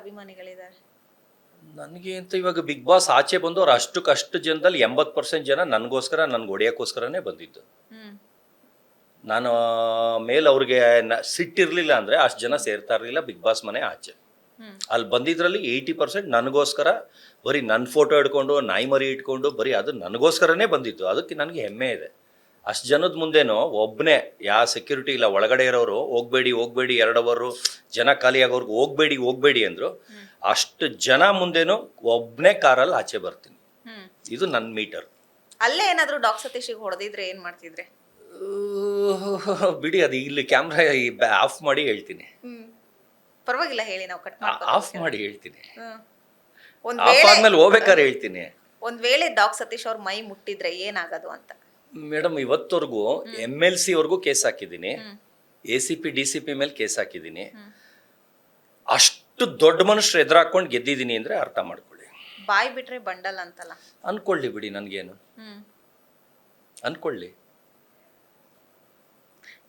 ಅಭಿಮಾನಿಗಳಿದ್ದಾರೆ? ನನಗೆ ಅಂತ ಇವಾಗ ಬಿಗ್ ಬಾಸ್ ಆಚೆ ಬಂದು ಅವ್ರು ಕಷ್ಟ ಜನದಲ್ಲಿ ಎಂಬತ್ತು ಪರ್ಸೆಂಟ್ ಜನ ನನಗೋಸ್ಕರ ನನ್ಗೆ ಹೊಡೆಯೋಕ್ಕೋಸ್ಕರನೇ ಬಂದಿದ್ದು. ನಾನು ಮೇಲೆ ಅವ್ರಿಗೆ ಸಿಟ್ಟಿರಲಿಲ್ಲ ಅಂದರೆ ಅಷ್ಟು ಜನ ಸೇರ್ತಾ ಇರಲಿಲ್ಲ ಬಿಗ್ ಬಾಸ್ ಮನೆ ಆಚೆ. ಅಲ್ಲಿ ಬಂದಿದ್ರಲ್ಲಿ ಏಯ್ಟಿ ಪರ್ಸೆಂಟ್ ನನಗೋಸ್ಕರ ಬರೀ ನನ್ನ ಫೋಟೋ ಇಟ್ಕೊಂಡು ನಾಯಿ ಮರಿ ಇಟ್ಕೊಂಡು ಬರೀ ಅದು ನನಗೋಸ್ಕರನೇ ಬಂದಿದ್ದು. ಅದಕ್ಕೆ ನನಗೆ ಹೆಮ್ಮೆ ಇದೆ. ಅಷ್ಟು ಜನದ ಮುಂದೇನೋ ಒಬ್ಬನೇ ಯಾವ ಸೆಕ್ಯೂರಿಟಿ ಇಲ್ಲ ಒಳಗಡೆ ಇರೋರು ಹೋಗ್ಬೇಡಿ ಹೋಗ್ಬೇಡಿ ಎರಡು ಅವರು ಜನ ಖಾಲಿಯಾಗೋರ್ಗೆ ಹೋಗ್ಬೇಡಿ ಹೋಗ್ಬೇಡಿ ಅಂದರು ಅಷ್ಟು ಜನ ಮುಂದೆನೂ ಒಬ್ಬನೇ ಕಾರಲ್ಲಿ ಆಚೆ ಬರ್ತೀನಿ. ಇದು ನನ್ನ ಮೀಟರ್ ಅಲ್ಲೇ ಏನಾದರೂ ಡಾಕ್ ಸತೀಶಿಗೆ ಹೊಡೆದಿದ್ರೆ ಏನು ಮಾಡ್ತಿದ್ರೆ? ಬಿಡಿ ಅದು ಇಲ್ಲಿ ಕ್ಯಾಮ್ರಾ ಆಫ್ ಮಾಡಿ ಹೇಳ್ತೀನಿ. ಪರವಾಗಿಲ್ಲ ಹೇಳಿ ನಾವು ಕಟ್ ಆಫ್ ಮಾಡಿ ಹೇಳ್ತೀನಿ. ಒಂದು ಆಫ್ ಆದ್ಮೇಲೆ ಹೋಗ್ಬೇಕಾದ್ರೆ ಹೇಳ್ತೀನಿ. ಒಂದ್ ವೇಳೆ ಡಾಕ್ ಸತೀಶ್ ಅವ್ರ ಮೈ ಮುಟ್ಟಿದ್ರೆ ಏನಾಗೋದು ಅಂತ. ಮೇಡಮ್ ಇವತ್ತವರೆಗೂ ಎಂ ಎಲ್ ಸಿ ಕೇಸ್ ಹಾಕಿದ್ದೀನಿ. A C P D C P ಮೇಲೆ ಕೇಸ್ ಹಾಕಿದ್ದೀನಿ. ಅಷ್ಟು ದೊಡ್ಡ ಮನುಷ್ಯರು ಎದುರಾಕೊಂಡು ಗೆದ್ದಿದ್ದೀನಿ ಅಂದ್ರೆ ಅರ್ಥ ಮಾಡ್ಕೊಳ್ಳಿ. ಬಾಯ್ ಬಿಟ್ರೆ ಬಂಡಲ್ ಅಂತಲ್ಲ. ಅನ್ಕೊಳ್ಳಿ ಬಿಡಿ ನನ್ಗೇನು. ಅನ್ಕೊಳ್ಳಿ.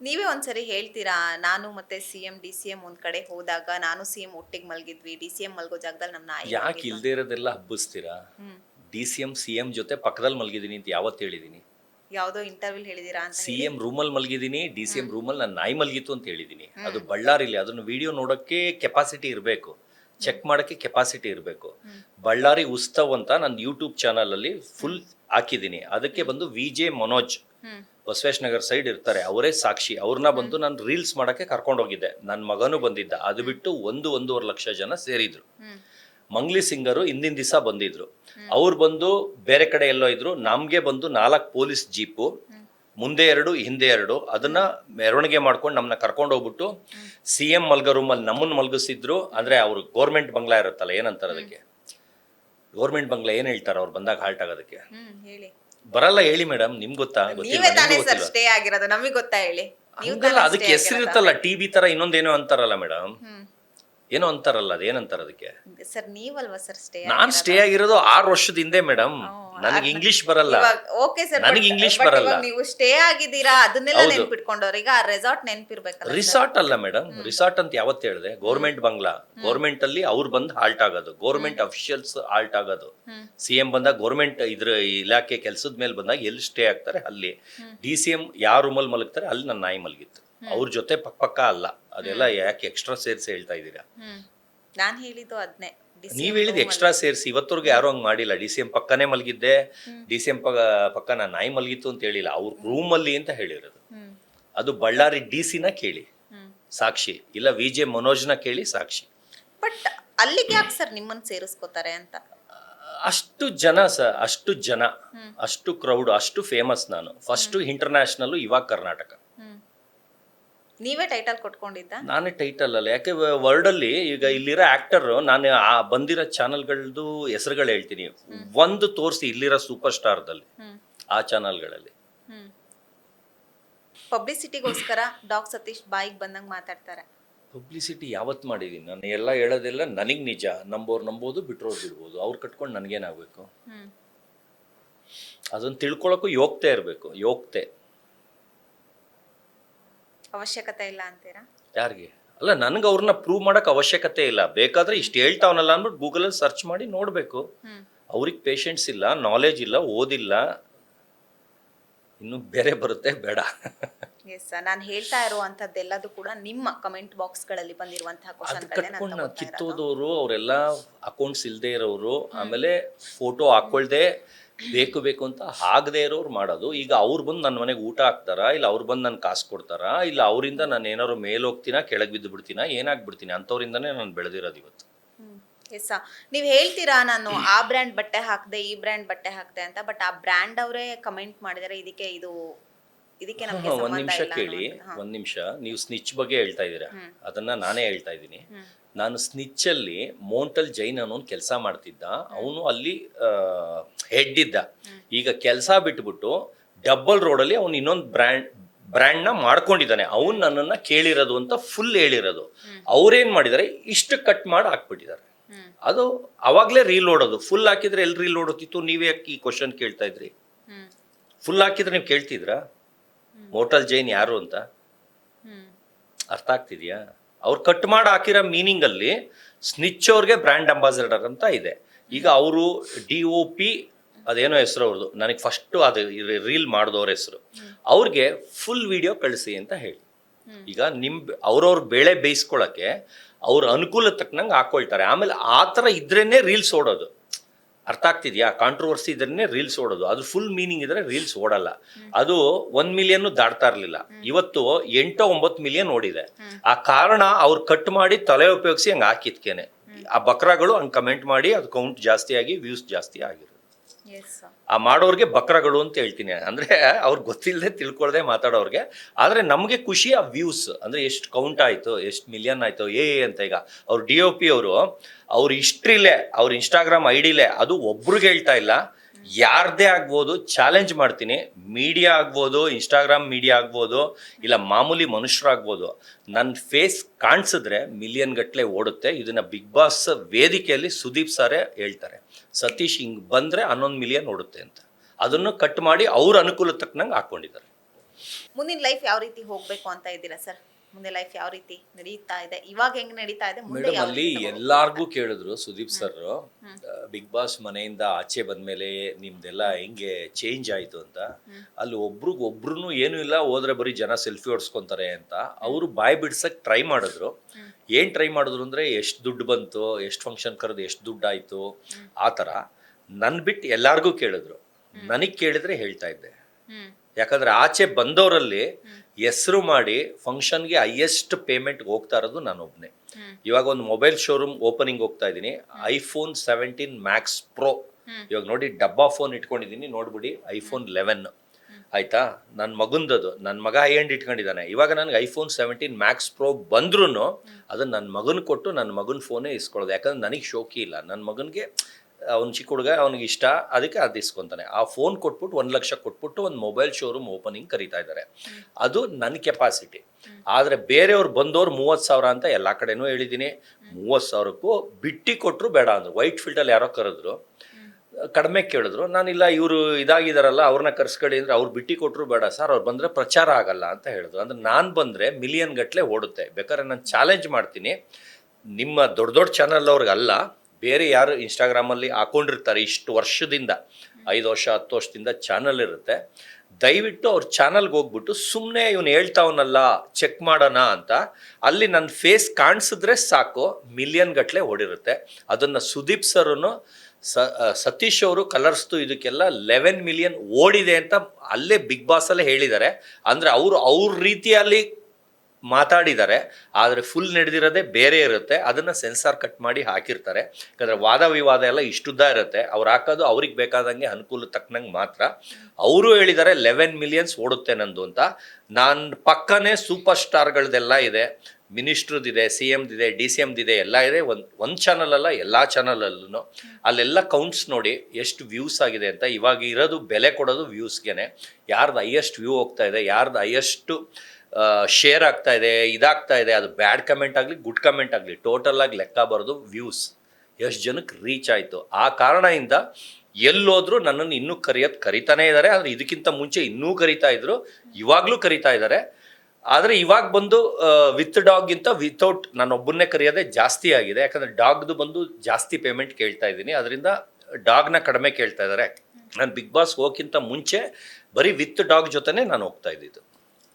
ನೀವೇ ಒಂದ್ಸರಿ ಹೇಳ್ತೀರಾ ನಾನು ಮತ್ತೆ C M D C M ಒಂದ್ ಕಡೆ ಹೋದಾಗ ನಾನು ಸಿ ಎಂ ಒಟ್ಟಿಗೆ ಮಲ್ಗಿದ್ವಿ ಡಿ ಸಿ ಎಂ ಮಲ್ಗೋ ಜಾಗದಲ್ಲಿ ನಮ್ಮ ನಾಯಿ ಯಾಕೆ. ಇಲ್ದೇ ಇರೋದೆಲ್ಲ ಹಬ್ಬಿಸ್ತೀರಾ? D C M C M ಜೊತೆ ಪಕ್ಕದಲ್ಲಿ ಮಲಗಿದ್ದೀನಿ ಅಂತ ಯಾವತ್ತು ಹೇಳಿದ್ದೀನಿ ಯಾವ್ದೋ ಇಂಟರ್ವ್ಯೂ ಹೇಳಿದೀರಾ ಅಂತ ಸಿ ಎಂ ರೂಮಲ್ಲಿ ಮಲಗಿದ್ದೀನಿ ಡಿ ಸಿ ಎಂ ರೂಮಲ್ಲಿ ನಾನು ನಾಯಿ ಮಲಗಿತ್ತು ಅಂತ ಹೇಳಿದ್ದೀನಿ ಅದು ಬಳ್ಳಾರಿಲಿ ಅದನ್ನು ವಿಡಿಯೋ ನೋಡೋಕ್ಕೆ ಕೆಪಾಸಿಟಿ ಇರಬೇಕು. ಚೆಕ್ ಮಾಡೋಕ್ಕೆ ಕೆಪಾಸಿಟಿ ಇರಬೇಕು. ಬಳ್ಳಾರಿ ಉತ್ಸವ್ ಅಂತ ನನ್ನ ಯೂಟ್ಯೂಬ್ ಚಾನಲಲ್ಲಿ ಫುಲ್ ಹಾಕಿದ್ದೀನಿ ಅದಕ್ಕೆ ಬಂದು ವಿ ಜೆ ಮನೋಜ್ ಹ್ಮ್. ಬಸವೇಶ್ ನಗರ್ ಸೈಡ್ ಇರ್ತಾರೆ. ಅವರೇ ಸಾಕ್ಷಿ. ಅವ್ರನ್ನ ಬಂದು ನಾನು ರೀಲ್ಸ್ ಮಾಡೋಕ್ಕೆ ಕರ್ಕೊಂಡೋಗಿದ್ದೆ. ನನ್ನ ಮಗನೂ ಬಂದಿದ್ದ. ಅದು ಬಿಟ್ಟು ಒಂದು ಒಂದೂವರೆ ಲಕ್ಷ ಜನ ಸೇರಿದ್ರು. ಮಂಗ್ಲಿ ಸಿಂಗರು ಹಿಂದಿನ ದಿವಸ ಬಂದಿದ್ರು. ಅವ್ರು ಬಂದು ಬೇರೆ ಕಡೆ ಎಲ್ಲೋ ಇದ್ರು ನಮ್ಗೆ ಬಂದು ನಾಲ್ಕು ಪೊಲೀಸ್ ಜೀಪು ಮುಂದೆ ಎರಡು ಹಿಂದೆ ಎರಡು ಅದನ್ನ ಮೆರವಣಿಗೆ ಮಾಡ್ಕೊಂಡು ನಮ್ಮನ್ನ ಕರ್ಕೊಂಡು ಹೋಗ್ಬಿಟ್ಟು ಸಿ ಎಂ ಮಲ್ಗ ರೂಮಲ್ಲಿ ನಮ್ಮನ್ನ ಮಲಗಿಸಿದ್ರು. ಅಂದ್ರೆ ಅವ್ರು ಗೋರ್ಮೆಂಟ್ ಬಂಗ್ಲಾ ಇರುತ್ತಲ್ಲ ಏನಂತಾರೆ ಅದಕ್ಕೆ? ಗೋರ್ಮೆಂಟ್ ಬಂಗ್ಲಾ ಏನ್ ಹೇಳ್ತಾರೆ ಅವ್ರು ಬಂದಾಗ ಹಾಲ್ಟ್ ಆಗೋದಕ್ಕೆ? ಬರಲ್ಲ ಹೇಳಿ ಮೇಡಮ್ ನಿಮ್ಗೆ ಗೊತ್ತಾ? ಗೊತ್ತಿಲ್ಲ ಅದಕ್ಕೆ ಹೆಸರು ಇರುತ್ತಲ್ಲ ಟಿ ಬಿ ತರ ಇನ್ನೊಂದೇನೋ ಅಂತಾರಲ್ಲ ಮೇಡಮ್. ಏನೋ ಅಂತಾರಲ್ಲ ಅದೇನಂತಾರ ಅದಕ್ಕೆ? ಸರ್ ನೀವಲ್ವಾ ಸರ್ ಸ್ಟೇ ನಾನ್ ಸ್ಟೇ ಆಗಿರೋದು ಆರು ವರ್ಷದ ಹಿಂದೆ ಮೇಡಮ್ ನನಗೆ ಇಂಗ್ಲಿಷ್ ಬರಲ್ಲ. ಓಕೆ ಸರ್ ನನಗೆ ಇಂಗ್ಲಿಷ್ ಬರಲ್ಲ. ನೀವು ಸ್ಟೇ ಆಗಿದ್ದೀರಾ? ಅದನ್ನೆಲ್ಲ. ನೆನ್ಪಿಟ್ಕೊಂಡವ್ರು. ಈಗ ರೆಸಾರ್ಟ್ ನೆನ್ಪಿರ್ಬೇಕು ರಿಸಾರ್ಟ್ ಅಲ್ಲ ಮೇಡಮ್ ರಿಸಾರ್ಟ್ ಅಂತ ಯಾವತ್ತು ಹೇಳಿದೆ? ಗೌರ್ಮೆಂಟ್ ಬಂಗ್ಲಾ. ಗೌರ್ಮೆಂಟ್ ಅಲ್ಲಿ ಅವ್ರು ಬಂದು ಹಾಲ್ಟ್ ಆಗೋದು. ಗೌರ್ಮೆಂಟ್ ಅಫಿಷಿಯಲ್ಸ್ ಹಾಲ್ಟ್ ಆಗೋದು. ಸಿ ಎಂ ಬಂದಾಗ ಗೌರ್ಮೆಂಟ್ ಇದ್ರ ಇಲಾಖೆ ಕೆಲಸದ ಮೇಲೆ ಬಂದಾಗ ಎಲ್ಲಿ ಸ್ಟೇ ಆಗ್ತಾರೆ? ಅಲ್ಲಿ. ಡಿ ಸಿ ಎಂ ಯಾವ ರೂಮಲ್ಲಿ ಮಲಗ್ತಾರೆ? ಅಲ್ಲಿ ನನ್ನ ನಾಯಿ ಮಲಗಿತ್ತು. ಅವ್ರ ಜೊತೆ ಪಕ್ಕ ಪಕ್ಕ ಅಲ್ಲ. ಅದೆಲ್ಲ ಯಾಕೆ ಎಕ್ಸ್ಟ್ರಾ ಸೇರಿಸಿ ಹೇಳ್ತಾ ಇದ್ದೀರಾ? ನಾನು ಹೇಳಿದ್ದು ಅದನ್ನೇ ನೀವ್ ಹೇಳಿದ್ ಎಕ್ಸ್ಟ್ರಾ ಸೇರಿಸಿ. ಇವತ್ತವರೆಗೂ ಯಾರು ಹಂಗ್ ಮಾಡಿಲ್ಲ. ಡಿ ಸಿ ಎಂ ಪಕ್ಕನೇ ಮಲಗಿದ್ದೆ. ಡಿ ಸಿ ಎಂ ಪಕ್ಕ ನಾನು ನಾಯಿ ಮಲಗಿತ್ತು ಅಂತ ಹೇಳಿಲ್ಲ. ಅವ್ರ ಅಲ್ಲಿ ಅಂತ ಹೇಳಿರೋದು. ಅದು ಬಳ್ಳಾರಿ ಡಿ ಸಿನ ಕೇಳಿ. ಸಾಕ್ಷಿ. ಇಲ್ಲ ವಿ ಜೆ ಮನೋಜ್ನ ಕೇಳಿ ಸಾಕ್ಷಿ. ಬಟ್ ಅಲ್ಲಿಗೆ ಯಾಕೆ ಸರ್ ನಿಮ್ಮನ್ನ ಸೇರಿಸ್ಕೋತಾರೆ ಅಂತ? ಅಷ್ಟು ಜನ ಸ ಅಷ್ಟು ಜನ. ಅಷ್ಟು ಕ್ರೌಡ್ ಅಷ್ಟು ಫೇಮಸ್ ನಾನು. ಫಸ್ಟ್ ಇಂಟರ್ನ್ಯಾಷನಲ್ ಇವಾಗ ಕರ್ನಾಟಕ. ನೀವೇ ಟೈಟಲ್ ಕೊಟ್ಕೊಂಡಿದ್ದ? ನಾನೇ ಟೈಟಲ್ ಅಲ್ಲ. ಯಾಕೆ ವರ್ಲ್ಡ್ ಅಲ್ಲಿ ಈಗ ಇಲ್ಲಿರೋ ಆಕ್ಟರ್ ನಾನು ಆ ಬಂದಿರೋ ಚಾನಲ್ಗಳದ್ದು ಹೆಸರುಗಳು ಹೇಳ್ತೀನಿ. ಒಂದು ತೋರಿಸಿ ಇಲ್ಲಿರೋ ಸೂಪರ್ ಸ್ಟಾರ್ದಲ್ಲಿ ದಲ್ಲಿ ಆ ಚಾನಲ್ಗಳಲ್ಲಿ ಪಬ್ಲಿಸಿಟಿಗೋಸ್ಕರ ಡಾಕ್ ಸತೀಶ್ ಬಾಯಿಗೆ ಬಂದಂಗೆ ಮಾತಾಡ್ತಾರೆ. ಪಬ್ಲಿಸಿಟಿ ಯಾವತ್ತು ಮಾಡಿದೀನಿ? ನಾನು ಎಲ್ಲ ಹೇಳೋದೆಲ್ಲ ನನಗೆ ನಿಜ. ನಂಬೋರು ನಂಬೋದು ಬಿಟ್ರೋರು ಬಿಡ್ಬೋದು. ಅವ್ರು ಕಟ್ಕೊಂಡು ನನಗೇನಾಗಬೇಕು? ಅದನ್ನು ತಿಳ್ಕೊಳಕ್ಕೂ ಯೋಗ್ತೆ ಇರಬೇಕು. ಯೋಗ್ತೆ. ಅವಶ್ಯಕತೆ ಇಲ್ಲ ಅಂತೀರಾ? ಯಾರಿಗೆ? ಅಲ್ಲ ನನಗೆ ಅವ್ರನ್ನ ಪ್ರೂವ್ ಮಾಡಕ್ ಅವಶ್ಯಕತೆ ಇಲ್ಲ. ಬೇಕಾದ್ರೆ ಇಷ್ಟು ಹೇಳ್ತಾವನಲ್ಲ ಅಂದ್ಬಿಟ್ಟು ಗೂಗಲಲ್ಲಿ ಸರ್ಚ್ ಮಾಡಿ ನೋಡಬೇಕು. ಅವ್ರಿಗೆ ಪೇಷೆಂಟ್ಸ್ ಇಲ್ಲ ನಾಲೆಜ್ ಇಲ್ಲ ಓದಿಲ್ಲ. ಇನ್ನು ಬೇರೆ ಬರುತ್ತೆ ಬೇಡ. ಎಸ್ ನಾನು ಹೇಳ್ತಾ ಇರುವಂತದ್ದೆಲ್ಲದೂ ಕೂಡ ನಿಮ್ಮ ಕಮೆಂಟ್ ಬಾಕ್ಸ್ಗಳಲ್ಲಿ ಬಂದಿರುವಂತಹ ಅದು ಕ್ವಶನ್ಗಳೇ ನಾನು ಕಟ್ಕೊಂಡು ತಗೊಳ್ತಾ ಕಿತ್ತೋದವರು ಅವರೆಲ್ಲ ಅಕೌಂಟ್ಸ್ ಇಲ್ಲದೆ ಇರೋರು ಆಮೇಲೆ ಫೋಟೋ ಹಾಕೊಳ್ದೆ ಬೇಕು ಬೇಕು ಅಂತ ಆಗದೆ ಇರೋರು ಮಾಡೋದು. ಈಗ ಅವ್ರು ಬಂದು ನನ್ನ ಮನೆಗೆ ಊಟ ಹಾಕ್ತಾರಾ? ಇಲ್ಲ ಅವ್ರು ಬಂದು ನನ್ನ ಕಾಸು ಕೊಡ್ತಾರಾ? ಇಲ್ಲ ಅವರಿಂದ ನಾನು ಏನಾದ್ರು ಮೇಲ್ ಹೋಗ್ತೀನಾ ಕೆಳಗೆ ಬಿದ್ದು ಬಿಡ್ತೀನಾ ಏನಾಗ್ಬಿಡ್ತೀನಿ? ಅಂಥವ್ರಿಂದನೇ ನಾನು ಬೆಳೆದಿರೋದು ಇವತ್ತು. ಎಸ್ ನೀವು ಹೇಳ್ತೀರಾ ನಾನು ಆ ಬ್ರ್ಯಾಂಡ್ ಬಟ್ಟೆ ಹಾಕ್ದೆ ಈ ಬ್ರ್ಯಾಂಡ್ ಬಟ್ಟೆ ಹಾಕ್ದೆ ಅಂತ ಬಟ್ ಆ ಬ್ರ್ಯಾಂಡ್ ಅವರೇ ಕಮೆಂಟ್ ಮಾಡಿದರೆ ಇದಕ್ಕೆ ಇದು ಇದಕ್ಕೆ ನಮ್ಗೆ ಒಂದ್ ನಿಮಿಷ ಕೇಳಿ. ಒಂದ್ ನಿಮಿಷ. ನೀವು ಸ್ನಿಚ್ ಬಗ್ಗೆ ಹೇಳ್ತಾ ಇದ್ದೀರಾ? ಅದನ್ನ ನಾನೇ ಹೇಳ್ತಾ ಇದ್ದೀನಿ. ನಾನು ಸ್ನಿಚ್ ಅಲ್ಲಿ ಮೋಂಟಲ್ ಜೈನ್ ಅನ್ನೋ ಕೆಲಸ ಮಾಡ್ತಿದ್ದ. ಅವನು ಅಲ್ಲಿ ಹೆಡ್ ಇದ್ದ ಈಗ ಕೆಲಸ ಬಿಟ್ಬಿಟ್ಟು ಡಬಲ್ ಅಲ್ಲಿ ಅವನು ಇನ್ನೊಂದು ಬ್ರ್ಯಾಂಡ್ನ ಮಾಡ್ಕೊಂಡಿದ್ದಾನೆ. ಅವ್ನು ನನ್ನನ್ನ ಕೇಳಿರೋದು ಅಂತ ಫುಲ್ ಹೇಳಿರೋದು. ಅವ್ರೇನ್ ಮಾಡಿದಾರೆ? ಇಷ್ಟು ಕಟ್ ಮಾಡಿ ಹಾಕ್ಬಿಟ್ಟಿದ್ದಾರೆ ಅದು ಅವಾಗ್ಲೇ ರೀಲೋಡ್ ಅದು ಫುಲ್ ಹಾಕಿದ್ರೆ ಎಲ್ಲಿ ರೀಲೋಡ್ ಹೋಗ್ತಿತ್ತು ನೀವೇ ಈ ಕ್ವಶನ್ ಕೇಳ್ತಾ ಇದ್ರಿ? ಫುಲ್ ಹಾಕಿದ್ರೆ ನೀವು ಕೇಳ್ತಿದ್ರಾ? ಮೋಟಲ್ ಜೈನ್ ಯಾರು ಅಂತ? ಅರ್ಥ ಆಗ್ತಿದ್ಯಾ? ಅವ್ರು ಕಟ್ ಮಾಡಿ ಹಾಕಿರೋ ಮೀನಿಂಗಲ್ಲಿ ಸ್ನಿಚ್ ಅವ್ರಿಗೆ ಬ್ರ್ಯಾಂಡ್ ಅಂಬಾಸಿಡರ್ ಅಂತ ಇದೆ. ಈಗ ಅವರು ಡಿ ಒ ಪಿ ಅದೇನೋ ಹೆಸರು ಅವ್ರದ್ದು ನನಗೆ ಫಸ್ಟು ಅದು ರೀಲ್ ಮಾಡಿದವ್ರ ಹೆಸರು. ಅವ್ರಿಗೆ ಫುಲ್ ವಿಡಿಯೋ ಕಳಿಸಿ ಅಂತ ಹೇಳಿ. ಈಗ ನಿಮ್ ಅವ್ರವ್ರ ಬೆಳೆ ಬೇಯಿಸ್ಕೊಳಕ್ಕೆ ಅವ್ರ ಅನುಕೂಲ ತಕ್ಕನಂಗೆ ಹಾಕೊಳ್ತಾರೆ. ಆಮೇಲೆ ಆ ಥರ ಇದ್ರೇನೆ ರೀಲ್ಸ್ ಓಡೋದು. ಅರ್ಥ ಆಗ್ತಿದ್ಯಾ? ಕಾಂಟ್ರವರ್ಸಿ ಇದನ್ನೇ ರೀಲ್ಸ್ ಓಡೋದು. ಅದು ಫುಲ್ ಮೀನಿಂಗ್ ಇದ್ರೆ ರೀಲ್ಸ್ ಓಡಲ್ಲ. ಅದು ಒಂದ್ ಮಿಲಿಯನ್ ದಾಟ್ತಾ ಇರಲಿಲ್ಲ. ಇವತ್ತು ಎಂಟೋ ಒಂಬತ್ತು ಮಿಲಿಯನ್ ಓಡಿದೆ. ಆ ಕಾರಣ ಅವ್ರು ಕಟ್ ಮಾಡಿ ತಲೆ ಉಪಯೋಗಿಸಿ ಹಂಗೆ ಹಾಕಿದ್ಕೇನೆ. ಆ ಬಕ್ರಾಗಳು ಹಂಗೆ ಕಮೆಂಟ್ ಮಾಡಿ ಅದು ಕೌಂಟ್ ಜಾಸ್ತಿ ಆಗಿ ವ್ಯೂಸ್ ಜಾಸ್ತಿ ಆಗಿರೋದು. ಎಸ್ ಆ ಮಾಡೋರ್ಗೆ ಬಕ್ರಗಳು ಅಂತ ಹೇಳ್ತೀನಿ. ಅಂದ್ರೆ ಅವ್ರಿಗೆ ಗೊತ್ತಿಲ್ಲದೆ ತಿಳ್ಕೊಳ್ದೆ ಮಾತಾಡೋರ್ಗೆ. ಆದ್ರೆ ನಮಗೆ ಖುಷಿ ಆ ವ್ಯೂಸ್ ಅಂದ್ರೆ ಎಷ್ಟು ಕೌಂಟ್ ಆಯ್ತು, ಎಷ್ಟು ಮಿಲಿಯನ್ ಆಯ್ತು, ಏ ಅಂತ ಈಗ. ಅವ್ರು ಡಿ ಒ ಪಿ ಅವರು, ಅವ್ರ ಹಿಸ್ಟ್ರಿಲೇ ಅವ್ರ ಇನ್ಸ್ಟಾಗ್ರಾಮ್ ಐಡಿಲೇ ಅದು ಒಬ್ರಿಗೆ ಹೇಳ್ತಾ ಇಲ್ಲ. ಯಾರ್ದೇ ಆಗ್ಬೋದು ಚಾಲೆಂಜ್ ಮಾಡ್ತೀನಿ. ಮೀಡಿಯಾ ಆಗ್ಬೋದು ಇನ್ಸ್ಟಾಗ್ರಾಮ್ ಮೀಡಿಯಾ ಆಗ್ಬೋದು, ಇಲ್ಲ ಮಾಮೂಲಿ ಮನುಷ್ಯರಾಗ್ಬೋದು. ನನ್ನ ಫೇಸ್ ಕಾಣಿಸಿದ್ರೆ ಮಿಲಿಯನ್ ಗಟ್ಟಲೆ ಓಡುತ್ತೆ. ಇದನ್ನು ಬಿಗ್ ಬಾಸ್ ವೇದಿಕೆಯಲ್ಲಿ ಸುದೀಪ್ ಸಾರೇ ಹೇಳ್ತಾರೆ. ಸತೀಶ್ ಹಿಂಗೆ ಬಂದರೆ ಹನ್ನೊಂದು ಮಿಲಿಯನ್ ಓಡುತ್ತೆ ಅಂತ. ಅದನ್ನು ಕಟ್ ಮಾಡಿ ಅವ್ರ ಅನುಕೂಲ ತಕ್ಕನಂಗೆ ಹಾಕ್ಕೊಂಡಿದ್ದಾರೆ ಮುಂದಿನ ಲೈಫ್ ಯಾವ ರೀತಿ ಹೋಗಬೇಕು ಅಂತ ಇದ್ದೀರಾ ಸರ್ ಮುಂದೆ ಲೈಫ್ ಯಾವ ರೀತಿ ನಡೀತಾ ಇದೆ? ಇವಾಗ ಹೆಂಗ್ ನಡೀತಾ ಇದೆ? ಮುಂದೆ ಮೇಡಮ್ ಯಾವ ಅಲ್ಲಿ ರೀತಿ? ಎಲ್ಲಾರ್ಗೂ ಕೇಳಿದ್ರು ಸುದೀಪ್ ಸರ್ ಬಿಗ್ ಬಾಸ್ ಮನೆಯಿಂದ ಆಚೆ ಬಂದ್ಮೇಲೆ ನಿಮ್ದೆಲ್ಲ ಹೆಂಗೆ ಚೇಂಜ್ ಆಯ್ತು ಅಂತ ಅಲ್ಲಿ ಒಬ್ರಿಗೆ ಒಬ್ರು ಏನು ಇಲ್ಲ ಹೋದ್ರೆ ಬರೀ ಜನ ಸೆಲ್ಫಿ ಹೊಡ್ಸ್ಕೊಂತಾರೆ ಅಂತ ಅವರು ಬಾಯ್ ಬಿಡ್ಸಕ್ ಟ್ರೈ ಮಾಡಿದ್ರು. ಏನ್ ಟ್ರೈ ಮಾಡಿದ್ರು ಅಂದ್ರೆ ಎಷ್ಟು ದುಡ್ಡು ಬಂತು ಎಷ್ಟು ಫಂಕ್ಷನ್ ಕರೆದು ಎಷ್ಟು ದುಡ್ಡು ಆಯ್ತು ಆ ಥರ ನನ್ ಬಿಟ್ಟು ಎಲ್ಲಾರ್ಗೂ ಕೇಳಿದ್ರು. ನನಗ್ ಕೇಳಿದ್ರೆ ಹೇಳ್ತಾ ಇದ್ದೆ. ಹ್ಮ್. ಯಾಕಂದ್ರೆ ಆಚೆ ಬಂದವರಲ್ಲಿ ಹೆಸರು ಮಾಡಿ ಫಂಕ್ಷನ್ಗೆ ಹೈಯೆಸ್ಟ್ ಪೇಮೆಂಟ್ ಹೋಗ್ತಾ ಇರೋದು ನಾನು ಒಬ್ಬನೇ ಇವಾಗ ಒಂದು ಮೊಬೈಲ್ ಶೋರೂಮ್ ಓಪನಿಂಗ್ ಹೋಗ್ತಾ ಇದ್ದೀನಿ. IPhone seventeen max pro. ಇವಾಗ ನೋಡಿ ಡಬ್ಬಾ ಫೋನ್ ಇಟ್ಕೊಂಡಿದ್ದೀನಿ ನೋಡ್ಬಿಡಿ ಐಫೋನ್ ಲೆವೆನ್. ಆಯ್ತಾ? ನನ್ನ ಮಗಂದದು ನನ್ನ ಮಗ ಐ ಎಂಡ್ ಇಟ್ಕೊಂಡಿದ್ದಾನೆ. ಇವಾಗ ನನಗೆ ಐಫೋನ್ ಸೆವೆಂಟೀನ್ ಮ್ಯಾಕ್ಸ್ ಪ್ರೋ ಬಂದ್ರೂ ಅದನ್ನ ನನ್ನ ಮಗನ ಕೊಟ್ಟು ನನ್ನ ಮಗನ ಫೋನೇ ಇಸ್ಕೊಳ್ಳೋದು. ಯಾಕಂದ್ರೆ ನನಗೆ ಶೋಕಿ ಇಲ್ಲ. ನನ್ನ ಮಗನಿಗೆ ಅವ್ನು ಚಿಕ್ಕ ಹುಡುಗ ಅವ್ನಿಗೆ ಇಷ್ಟ ಅದಕ್ಕೆ ಅದು ಇಸ್ಕೊತಾನೆ. ಆ ಫೋನ್ ಕೊಟ್ಬಿಟ್ಟು ಒಂದು ಲಕ್ಷ ಕೊಟ್ಬಿಟ್ಟು ಒಂದು ಮೊಬೈಲ್ ಶೋರೂಮ್ ಓಪನಿಂಗ್ ಕರೀತಾ ಇದ್ದಾರೆ. ಅದು ನನ್ನ ಕೆಪಾಸಿಟಿ ಆದರೆ ಬೇರೆಯವ್ರು ಬಂದವ್ರು ಮೂವತ್ತು ಸಾವಿರ ಅಂತ ಎಲ್ಲ ಕಡೆನೂ ಹೇಳಿದ್ದೀನಿ. ಮೂವತ್ತು ಸಾವಿರಕ್ಕೂ ಬಿಟ್ಟಿ ಕೊಟ್ಟರು ಬೇಡ ಅಂದರು. ವೈಟ್ ಫೀಲ್ಡಲ್ಲಿ ಯಾರೋ ಕರೆದ್ರು. ಕಡಿಮೆ ಕೇಳಿದ್ರು. ನಾನಿಲ್ಲ ಇವರು ಇದಾಗಿದ್ದಾರಲ್ಲ ಅವ್ರನ್ನ ಕರ್ಸ್ಕೊಳ್ಳಿ ಅಂದರೆ ಅವ್ರು ಬಿಟ್ಟಿ ಕೊಟ್ಟರು ಬೇಡ ಸರ್ ಅವ್ರು ಬಂದರೆ ಪ್ರಚಾರ ಆಗಲ್ಲ ಅಂತ ಹೇಳಿದ್ರು. ಅಂದರೆ ನಾನು ಬಂದರೆ ಮಿಲಿಯನ್ ಗಟ್ಟಲೆ ಓಡುತ್ತೆ. ಬೇಕಾದ್ರೆ ನಾನು ಚಾಲೆಂಜ್ ಮಾಡ್ತೀನಿ. ನಿಮ್ಮ ದೊಡ್ಡ ದೊಡ್ಡ ಚಾನಲ್ ಅವ್ರಿಗೆ ಅಲ್ಲ ಬೇರೆ ಯಾರು ಇನ್ಸ್ಟಾಗ್ರಾಮಲ್ಲಿ ಹಾಕೊಂಡಿರ್ತಾರೆ ಇಷ್ಟು ವರ್ಷದಿಂದ, ಐದು ವರ್ಷ, ಹತ್ತು ವರ್ಷದಿಂದ ಚಾನಲ್ ಇರುತ್ತೆ. ದಯವಿಟ್ಟು ಅವ್ರ ಚಾನಲ್ಗೆ ಹೋಗ್ಬಿಟ್ಟು ಸುಮ್ಮನೆ ಇವನು ಹೇಳ್ತಾವನಲ್ಲ ಚೆಕ್ ಮಾಡೋಣ ಅಂತ, ಅಲ್ಲಿ ನನ್ನ ಫೇಸ್ ಕಾಣಿಸಿದ್ರೆ ಸಾಕು ಮಿಲಿಯನ್ ಗಟ್ಟಲೆ ಓಡಿರುತ್ತೆ. ಅದನ್ನು ಸುದೀಪ್ ಸರನು, ಸ ಸತೀಶ್ ಅವರು ಕಲರ್ಸ್ತು ಇದಕ್ಕೆಲ್ಲ ಲೆವೆನ್ ಮಿಲಿಯನ್ ಓಡಿದೆ ಅಂತ ಅಲ್ಲೇ ಬಿಗ್ ಬಾಸಲ್ಲೇ ಹೇಳಿದ್ದಾರೆ. ಅಂದರೆ ಅವರು ಅವ್ರ ರೀತಿಯಲ್ಲಿ ಮಾತಾಡಿದ್ದಾರೆ, ಆದರೆ ಫುಲ್ ನಡೆದಿರೋದೇ ಬೇರೆ ಇರುತ್ತೆ. ಅದನ್ನು ಸೆನ್ಸಾರ್ ಕಟ್ ಮಾಡಿ ಹಾಕಿರ್ತಾರೆ. ಯಾಕಂದರೆ ವಾದ ವಿವಾದ ಎಲ್ಲ ಇಷ್ಟುದ್ದ ಇರುತ್ತೆ. ಅವ್ರು ಹಾಕೋದು ಅವ್ರಿಗೆ ಬೇಕಾದಂಗೆ ಅನುಕೂಲ ತಕ್ಕನಂಗೆ ಮಾತ್ರ. ಅವರು ಹೇಳಿದ್ದಾರೆ ಲೆವೆನ್ ಮಿಲಿಯನ್ಸ್ ಓಡುತ್ತೆ ನಂದು ಅಂತ. ನಾನು ಪಕ್ಕನೇ ಸೂಪರ್ ಸ್ಟಾರ್ಗಳದೆಲ್ಲ ಇದೆ. ಮಿನಿಸ್ಟ್ರದಿದೆ, ಸಿ ಎಮ್ದಿದೆ, ಡಿ ಸಿ ಎಮ್ದಿದೆ, ಎಲ್ಲ ಇದೆ. ಒಂದು ಒಂದು ಚಾನಲಲ್ಲ ಎಲ್ಲ ಚಾನಲಲ್ಲೂ ಅಲ್ಲೆಲ್ಲ ಕೌಂಟ್ಸ್ ನೋಡಿ ಎಷ್ಟು ವ್ಯೂಸ್ ಆಗಿದೆ ಅಂತ. ಇವಾಗ ಇರೋದು ಬೆಲೆ ಕೊಡೋದು ವ್ಯೂಸ್ಗೆ ಯಾರ್ದು ಹೈಯೆಸ್ಟ್ ವ್ಯೂ ಹೋಗ್ತಾ ಇದೆ, ಯಾರ್ದು ಹೈಯೆಸ್ಟು ಶೇರ್ ಆಗ್ತಾ ಇದೆ, ಇದಾಗ್ತಾ ಇದೆ, ಅದು ಬ್ಯಾಡ್ ಕಮೆಂಟ್ ಆಗಲಿ ಗುಡ್ ಕಮೆಂಟ್ ಆಗಲಿ ಟೋಟಲ್ ಆಗಿ ಲೆಕ್ಕ ಬರೋದು ವ್ಯೂಸ್ ಎಷ್ಟು ಜನಕ್ಕೆ ರೀಚ್ ಆಯಿತು? ಆ ಕಾರಣದಿಂದ ಎಲ್ಲೋದ್ರೂ ನನ್ನನ್ನು ಇನ್ನೂ ಕರಿಯೋದು ಕರಿತಾನೇ ಇದ್ದಾರೆ ಆದರೆ ಇದಕ್ಕಿಂತ ಮುಂಚೆ ಇನ್ನೂ ಕರಿತಾ ಇದ್ರು, ಇವಾಗಲೂ ಕರಿತಾ ಇದ್ದಾರೆ ಆದರೆ ಇವಾಗ ಬಂದು ವಿತ್ ಡಾಗ್ಗಿಂತ ವಿತೌಟ್ ನಾನೊಬ್ಬನ್ನೇ ಕರೆಯೋದೇ ಜಾಸ್ತಿ ಆಗಿದೆ. ಯಾಕಂದರೆ ಡಾಗ್ದು ಬಂದು ಜಾಸ್ತಿ ಪೇಮೆಂಟ್ ಕೇಳ್ತಾ ಇದ್ದೀನಿ. ಅದರಿಂದ ಡಾಗ್ನ ಕಡಿಮೆ ಕೇಳ್ತಾ ಇದ್ದಾರೆ ನಾನು ಬಿಗ್ ಬಾಸ್ ಹೋಗಿಂತ ಮುಂಚೆ ಬರೀ ವಿತ್ ಡಾಗ್ ಜೊತೆನೇ ನಾನು ಹೋಗ್ತಾ ಇದ್ದಿದ್ದು.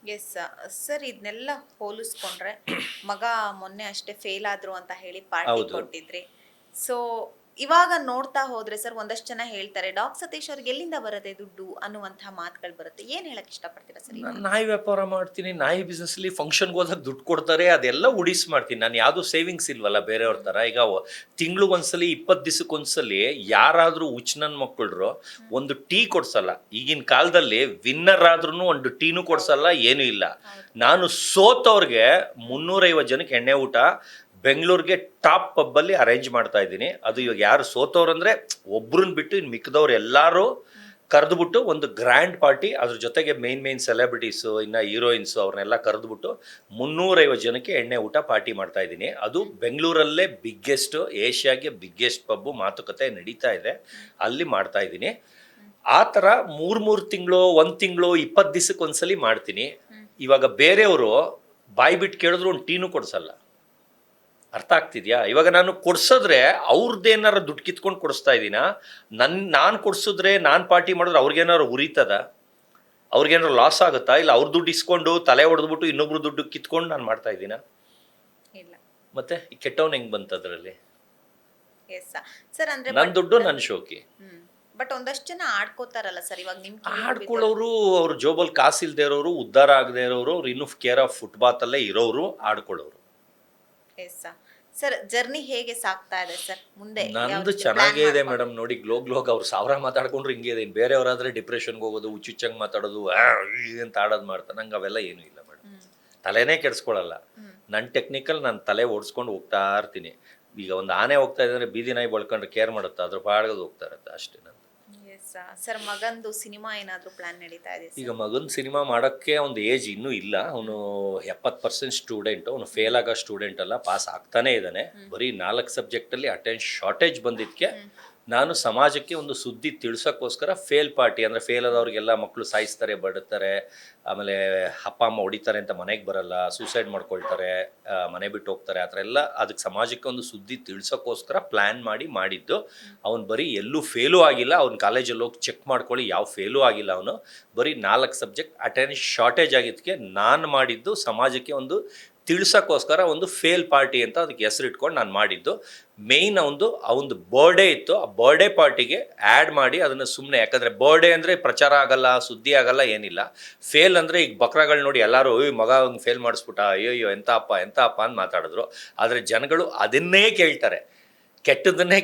ಎಸ್ ಸರ್ ಇದನ್ನೆಲ್ಲ ಹೋಲಿಸ್ಕೊಂಡ್ರೆ ಮಗ ಮೊನ್ನೆ ಅಷ್ಟೇ ಫೇಲ್ ಆದ್ರು ಅಂತ ಹೇಳಿ ಪಾರ್ಟಿ ಹೌದು. ಕೊಟ್ಟಿದ್ರಿ ಸೊ ಇವಾಗ ನೋಡ್ತಾ ಹೋದ್ರೆ ಸರ್ ಒಂದಷ್ಟು ಜನ ಹೇಳ್ತಾರೆ ಡಾಕ್ ಸತೀಶ್ ಅವ್ರಿಗೆ ಎಲ್ಲಿಂದ ಬರುತ್ತೆ ದುಡ್ಡು ಅನ್ನುವಂತಹ ಮಾತುಗಳು ಬರುತ್ತೆ. ಏನ್ ಹೇಳಕ್ ಇಷ್ಟಪಡ್ತೀರಾ ಸರ್ ನಾನು ನಾಯಿ ವ್ಯಾಪಾರ ಮಾಡ್ತೀನಿ ನಾಯಿ ಬಿಸ್ನೆಸ್ಲಿ ಫಂಕ್ಷನ್ಗೆ ಹೋದಾಗ ದುಡ್ಡು ಕೊಡ್ತಾರೆ ಅದೆಲ್ಲ ಉಡಿಸ್ ಮಾಡ್ತೀನಿ. ನಾನು ಯಾವುದು ಸೇವಿಂಗ್ಸ್ ಇಲ್ವಲ್ಲ ಬೇರೆಯವ್ರ ತರ. ಈಗ ತಿಂಗ್ಳಿಗೊಂದ್ಸಲಿ ಇಪ್ಪತ್ತು ದಿವಸಕ್ಕೊಂದ್ಸಲಿ ಯಾರಾದರೂ ಉಚ್ಚನನ್ ನನ್ನ ಮಕ್ಕಳ್ರು ಒಂದು ಟೀ ಕೊಡ್ಸಲ್ಲ. ಈಗಿನ ಕಾಲದಲ್ಲಿ ವಿನ್ನರ್ ಆದ್ರೂ ಒಂದು ಟೀನು ಕೊಡ್ಸಲ್ಲ ಏನೂ ಇಲ್ಲ. ನಾನು ಸೋತವ್ರಿಗೆ ಮುನ್ನೂರೈವತ್ತು ಜನಕ್ಕೆ ಎಣ್ಣೆ ಊಟ ಬೆಂಗಳೂರಿಗೆ ಟಾಪ್ ಪಬ್ಬಲ್ಲಿ ಅರೇಂಜ್ ಮಾಡ್ತಾ ಇದ್ದೀನಿ. ಅದು ಇವಾಗ ಯಾರು ಸೋತವ್ರಂದ್ರೆ ಒಬ್ರನ್ನ ಬಿಟ್ಟು ಇನ್ನು ಮಿಕ್ಕದವ್ರು ಎಲ್ಲರೂ ಕರೆದುಬಿಟ್ಟು ಒಂದು ಗ್ರ್ಯಾಂಡ್ ಪಾರ್ಟಿ ಅದ್ರ ಜೊತೆಗೆ ಮೇನ್ ಮೇನ್ ಸೆಲೆಬ್ರಿಟೀಸು ಇನ್ನು ಹೀರೋಯಿನ್ಸು ಅವ್ರನ್ನೆಲ್ಲ ಕರೆದುಬಿಟ್ಟು ಮುನ್ನೂರೈವತ್ತು ಜನಕ್ಕೆ ಎಣ್ಣೆ ಊಟ ಪಾರ್ಟಿ ಮಾಡ್ತಾ ಇದ್ದೀನಿ. ಅದು ಬೆಂಗಳೂರಲ್ಲೇ ಬಿಗ್ಗೆಸ್ಟು ಏಷ್ಯಾಗೆ ಬಿಗ್ಗೆಸ್ಟ್ ಪಬ್ಬು ಮಾತುಕತೆ ನಡೀತಾ ಇದೆ. ಅಲ್ಲಿ ಮಾಡ್ತಾ ಇದ್ದೀನಿ. ಆ ಥರ ಮೂರು ಮೂರು ತಿಂಗಳು ಒಂದು ತಿಂಗಳು ಇಪ್ಪತ್ತು ದಿವಸಕ್ಕೆ ಒಂದ್ಸಲಿ ಮಾಡ್ತೀನಿ ಇವಾಗ ಬೇರೆಯವರು ಬಾಯಿ ಬಿಟ್ಟು ಕೇಳಿದ್ರು ಒಂದು ಟೀನು ಕೊಡ್ಸಲ್ಲ. ಅರ್ಥ ಆಗ್ತಿದ್ಯಾ? ಇವಾಗ ನಾನು ಕೊಡ್ಸಿದ್ರೆ ಅವ್ರದ್ದೇನಾರು ದುಡ್ಡು ಕಿತ್ಕೊಂಡು ಕೊಡಿಸ್ತಾ ಇದ್ದೀನ ನನ್ನ ನಾನು ಕೊಡ್ಸಿದ್ರೆ ನಾನು ಪಾರ್ಟಿ ಮಾಡಿದ್ರೆ ಅವ್ರಿಗೇನಾರು ಉರಿತದ? ಅವ್ರಿಗೇನಾರು ಲಾಸ್ ಆಗುತ್ತಾ? ಇಲ್ಲ ಅವ್ರ ದುಡ್ಡು ಇಸ್ಕೊಂಡು ತಲೆ ಹೊಡೆದ್ಬಿಟ್ಟು ಇನ್ನೊಬ್ರು ದುಡ್ಡು ಕಿತ್ಕೊಂಡು ನಾನು ಮಾಡ್ತಾ ಇದ್ದೀನ ಇಲ್ಲ. ಮತ್ತೆ ಈ ಕೆಟ್ಟವನ್ ಹೆಂಗ್ ಬಂತ ಅದರಲ್ಲಿ? ಎಸ್ ಸರ್ ಅಂದ್ರೆ ನನ್ನ ದುಡ್ಡು ನನ್ನ ಶೋಕಿ. ಬಟ್ ಒಂದಷ್ಟು ಜನ ಆಡ್ಕೋತಾರಲ್ಲ ಸರ್ ಇವಾಗ ನಿಮ್ ಆಡ್ಕೊಳ್ಳೋರು ಅವ್ರ ಜೋಬಲ್ ಕಾಸಿಲ್ದೇ ಇರೋರು ಉದ್ಧಾರ ಆಗದೆ ಇರೋರು ಅವ್ರು ಇನ್ನೂ ಕೇರ್ ಆಫ್ ಫುಟ್ಬಾತ್ ಅಲ್ಲೇ ಇರೋರು ಆಡ್ಕೊಳ್ಳೋರು. ಸರ್ ಜರ್ನಿ ಹೇಗೆ ಸಾಗ್ತಾ ಇದೆ ಸರ್ ಮುಂದೆ ನಂದು ಚೆನ್ನಾಗೇ ಇದೆ ಮೇಡಮ್ ನೋಡಿ ಗ್ಲೋ ಗ್ಲೋಗ್ ಅವ್ರು ಸಾವಿರ ಮಾತಾಡ್ಕೊಂಡ್ರು ಹಿಂಗೆ ಇದೆ. ಬೇರೆಯವರಾದ್ರೆ ಡಿಪ್ರೆಷನ್ಗೆ ಹೋಗೋದು ಹುಚ್ಚುಚ್ಚಂಗೆ ಮಾತಾಡೋದು ಅಂತ ಆಡೋದು ಮಾಡ್ತಾರೆ. ನಂಗೆ ಅವೆಲ್ಲ ಏನೂ ಇಲ್ಲ ಮೇಡಮ್. ತಲೆನೇ ಕೆಡ್ಸ್ಕೊಳಲ್ಲ. ನನ್ನ ಟೆಕ್ನಿಕಲ್ ನಾನು ತಲೆ ಓಡಿಸ್ಕೊಂಡು ಹೋಗ್ತಾ ಇರ್ತೀನಿ. ಈಗ ಒಂದು ಆನೆ ಹೋಗ್ತಾ ಇದ್ರೆ ಬೀದಿ ನಾಯಿ ಬಳ್ಕೊಂಡ್ರೆ ಕೇರ್ ಮಾಡುತ್ತಾ? ಅದ್ರ ಪಾಡ್ಗದು ಹೋಗ್ತಾ ಇರುತ್ತೆ ಅಷ್ಟೇ ನಾನು ಎಸ್ ಸರ್ ಮಗಂದು ಸಿನಿಮಾ ಏನಾದ್ರೂ ಪ್ಲಾನ್ ನಡೀತಾ ಇದೆ ಈಗ ಮಗನ ಸಿನಿಮಾ ಮಾಡೋಕ್ಕೆ ಒಂದು ಏಜ್ ಇನ್ನೂ ಇಲ್ಲ. ಅವನು ಎಪ್ಪತ್ತು ಪರ್ಸೆಂಟ್ ಸ್ಟೂಡೆಂಟ್ ಅವನು ಫೇಲ್ ಆಗೋ ಸ್ಟೂಡೆಂಟ್ ಅಲ್ಲ ಪಾಸ್ ಆಗ್ತಾನೆ ಇದ್ದಾನೆ. ಬರೀ ನಾಲ್ಕು ಸಬ್ಜೆಕ್ಟಲ್ಲಿ ಅಟೆಂಡ್ ಶಾರ್ಟೇಜ್ ಬಂದಿದ್ದಕ್ಕೆ ನಾನು ಸಮಾಜಕ್ಕೆ ಒಂದು ಸುದ್ದಿ ತಿಳಿಸೋಕ್ಕೋಸ್ಕರ ಫೇಲ್ ಪಾರ್ಟಿ ಅಂದರೆ ಫೇಲ್ ಆದವ್ರಿಗೆಲ್ಲ ಮಕ್ಕಳು ಸಾಯಿಸ್ತಾರೆ, ಬಡುತ್ತಾರೆ, ಆಮೇಲೆ ಅಪ್ಪ, ಅಮ್ಮ ಹೊಡಿತಾರೆ ಅಂತ ಮನೆಗೆ ಬರಲ್ಲ ಸೂಸೈಡ್ ಮಾಡ್ಕೊಳ್ತಾರೆ ಮನೆ ಬಿಟ್ಟು ಹೋಗ್ತಾರೆ, ಆ ಥರ ಎಲ್ಲ ಅದಕ್ಕೆ ಸಮಾಜಕ್ಕೆ ಒಂದು ಸುದ್ದಿ ತಿಳಿಸೋಕ್ಕೋಸ್ಕರ ಪ್ಲ್ಯಾನ್ ಮಾಡಿ ಮಾಡಿದ್ದು. ಅವ್ನು ಬರೀ ಎಲ್ಲೂ ಫೇಲೂ ಆಗಿಲ್ಲ, ಅವ್ನ ಕಾಲೇಜಲ್ಲಿ ಹೋಗಿ ಚೆಕ್ ಮಾಡ್ಕೊಳ್ಳಿ, ಯಾವ ಫೇಲೂ ಆಗಿಲ್ಲ ಅವನು. ಬರೀ ನಾಲ್ಕು ಸಬ್ಜೆಕ್ಟ್ ಅಟೆಂಡ್ ಶಾರ್ಟೇಜ್ ಆಗಿದ್ದಕ್ಕೆ ನಾನು ಮಾಡಿದ್ದು ಸಮಾಜಕ್ಕೆ ಒಂದು ತಿಳಿಸೋಕ್ಕೋಸ್ಕರ ಒಂದು ಫೇಲ್ ಪಾರ್ಟಿ ಅಂತ ಅದಕ್ಕೆ ಹೆಸರಿಟ್ಕೊಂಡು ನಾನು ಮಾಡಿದ್ದು. ಮೇಯ್ನ್ ಆ ಒಂದು ಬರ್ಡೇ ಇತ್ತು. ಆ ಬರ್ಡೇ ಪಾರ್ಟಿಗೆ ಆ್ಯಡ್ ಮಾಡಿ ಅದನ್ನು ಸುಮ್ಮನೆ ಯಾಕಂದರೆ ಬರ್ಡೇ ಅಂದರೆ ಪ್ರಚಾರ ಆಗಲ್ಲ, ಸುದ್ದಿ ಆಗಲ್ಲ, ಏನಿಲ್ಲ. ಫೇಲ್ ಅಂದರೆ ಈಗ ಬಕ್ರಗಳು ನೋಡಿ ಎಲ್ಲರೂ ಈ ಮಗ ಅವ್ನು ಫೇಲ್ ಮಾಡಿಸ್ಬಿಟ್ಟ ಅಯ್ಯೋ ಎಂತ ಅಪ್ಪ ಎಂತ ಅಪ್ಪ ಅಂತ ಮಾತಾಡಿದ್ರು. ಆದರೆ ಜನಗಳು ಅದನ್ನೇ ಕೇಳ್ತಾರೆ. ಕೆಟ್ಟದನ್ನೇ